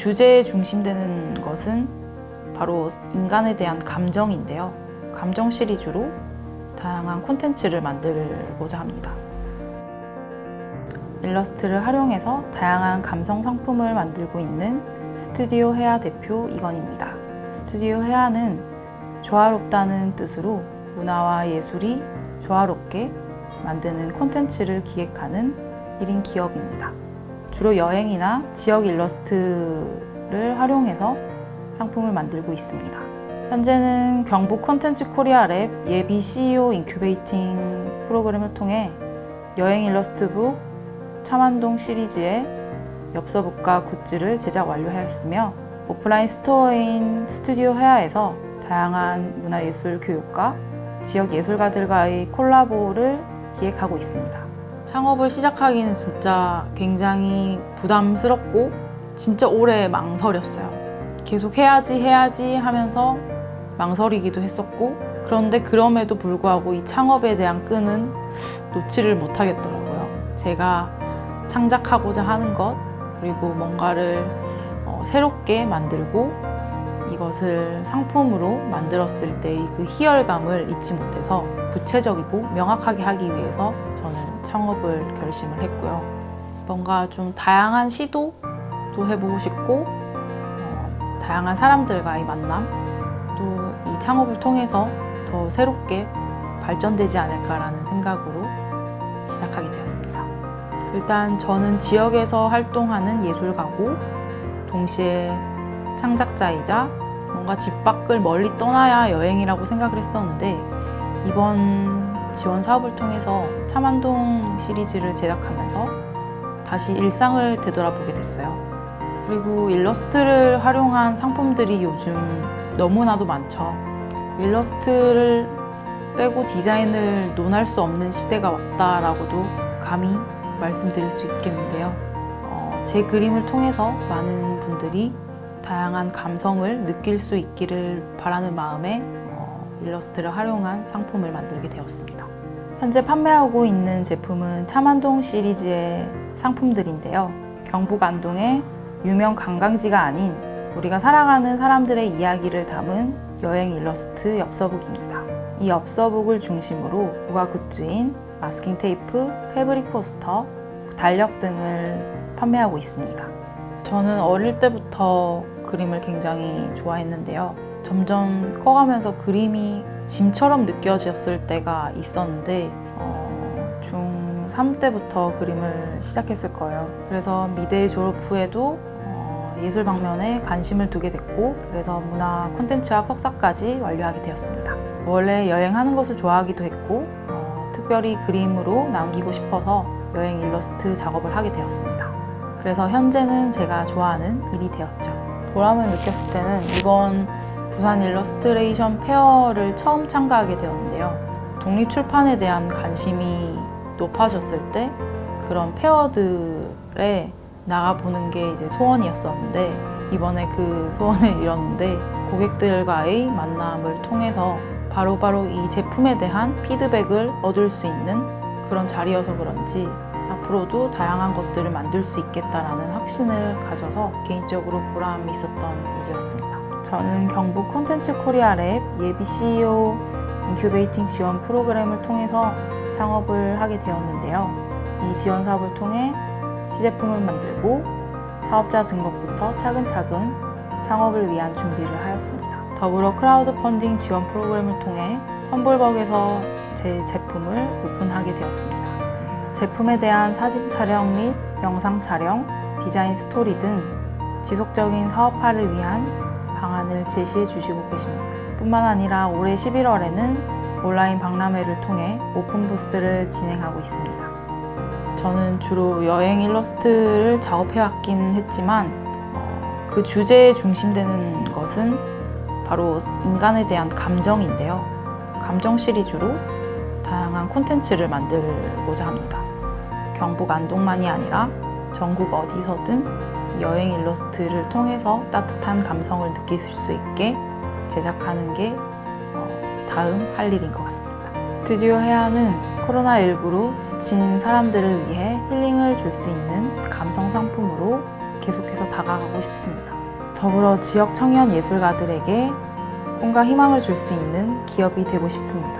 주제에 중심되는 것은 바로 인간에 대한 감정인데요. 감정 시리즈로 다양한 콘텐츠를 만들고자 합니다. 일러스트를 활용해서 다양한 감성 상품을 만들고 있는 스튜디오 헤아 대표 이건입니다. 스튜디오 헤아는 조화롭다는 뜻으로 문화와 예술이 조화롭게 만드는 콘텐츠를 기획하는 1인 기업입니다. 주로 여행이나 지역 일러스트를 활용해서 상품을 만들고 있습니다. 현재는 경북 콘텐츠 코리아 랩 예비 CEO 인큐베이팅 프로그램을 통해 여행 일러스트북 차만동 시리즈의 엽서북과 굿즈를 제작 완료하였으며 오프라인 스토어인 스튜디오 헤아에서 다양한 문화예술 교육과 지역 예술가들과의 콜라보를 기획하고 있습니다. 창업을 시작하기는 진짜 굉장히 부담스럽고 진짜 오래 망설였어요. 계속 해야지 해야지 하면서 망설이기도 했었고 그런데 그럼에도 불구하고 이 창업에 대한 끈은 놓지를 못하겠더라고요. 제가 창작하고자 하는 것 그리고 뭔가를 어, 새롭게 만들고 이것을 상품으로 만들었을 때의 그 희열감을 잊지 못해서 구체적이고 명확하게 하기 위해서 저는 창업을 결심을 했고요. 뭔가 좀 다양한 시도도 해보고 싶고 어, 다양한 사람들과의 만남 또 이 창업을 통해서 더 새롭게 발전되지 않을까라는 생각으로 시작하게 되었습니다. 일단 저는 지역에서 활동하는 예술가고 동시에 창작자이자 뭔가 집 밖을 멀리 떠나야 여행이라고 생각을 했었는데 이번 지원 사업을 통해서 차만동 시리즈를 제작하면서 다시 일상을 되돌아보게 됐어요. 그리고 일러스트를 활용한 상품들이 요즘 너무나도 많죠. 일러스트를 빼고 디자인을 논할 수 없는 시대가 왔다라고도 감히 말씀드릴 수 있겠는데요. 어, 제 그림을 통해서 많은 분들이 다양한 감성을 느낄 수 있기를 바라는 마음에 어, 일러스트를 활용한 상품을 만들게 되었습니다. 현재 판매하고 있는 제품은 차만동 시리즈의 상품들인데요. 경북 안동의 유명 관광지가 아닌 우리가 살아가는 사람들의 이야기를 담은 여행 일러스트 엽서북입니다. 이 엽서북을 중심으로 부가 굿즈인 마스킹 테이프, 패브릭 포스터, 달력 등을 판매하고 있습니다. 저는 어릴 때부터 그림을 굉장히 좋아했는데요. 점점 커가면서 그림이 짐처럼 느껴졌을 때가 있었는데 어, 중3 때부터 그림을 시작했을 거예요. 그래서 미대 졸업 후에도 어, 예술 방면에 관심을 두게 됐고 그래서 문화 콘텐츠학 석사까지 완료하게 되었습니다. 원래 여행하는 것을 좋아하기도 했고 어, 특별히 그림으로 남기고 싶어서 여행 일러스트 작업을 하게 되었습니다. 그래서 현재는 제가 좋아하는 일이 되었죠. 보람을 느꼈을 때는 이번 부산 일러스트레이션 페어를 처음 참가하게 되었는데요. 독립 출판에 대한 관심이 높아졌을 때 그런 페어들에 나가보는 게 이제 소원이었었는데 이번에 그 소원을 이뤘는데 고객들과의 만남을 통해서 바로바로 이 제품에 대한 피드백을 얻을 수 있는 그런 자리여서 그런지 앞으로도 다양한 것들을 만들 수 있겠다라는 확신을 가져서 개인적으로 보람이 있었던 일이었습니다. 저는 경북 콘텐츠 코리아 랩 예비 CEO 인큐베이팅 지원 프로그램을 통해서 창업을 하게 되었는데요. 이 지원 사업을 통해 시제품을 만들고 사업자 등록부터 차근차근 창업을 위한 준비를 하였습니다. 더불어 크라우드 펀딩 지원 프로그램을 통해 텀블벅에서 제 제품을 오픈하게 되었습니다. 제품에 대한 사진 촬영 및 영상 촬영, 디자인 스토리 등 지속적인 사업화를 위한 방안을 제시해 주시고 계십니다. 뿐만 아니라 올해 11월에는 온라인 박람회를 통해 오픈 부스를 진행하고 있습니다. 저는 주로 여행 일러스트를 작업해 왔긴 했지만 어, 그 주제에 중심되는 것은 바로 인간에 대한 감정인데요. 감정 시리즈로 다양한 콘텐츠를 만들고자 합니다. 경북 안동만이 아니라 전국 어디서든 여행 일러스트를 통해서 따뜻한 감성을 느끼실 수 있게 제작하는 게 어, 다음 할 일인 것 같습니다. 스튜디오 해안은 코로나19로 지친 사람들을 위해 힐링을 줄 수 있는 감성 상품으로 계속해서 다가가고 싶습니다. 더불어 지역 청년 예술가들에게 꿈과 희망을 줄 수 있는 기업이 되고 싶습니다.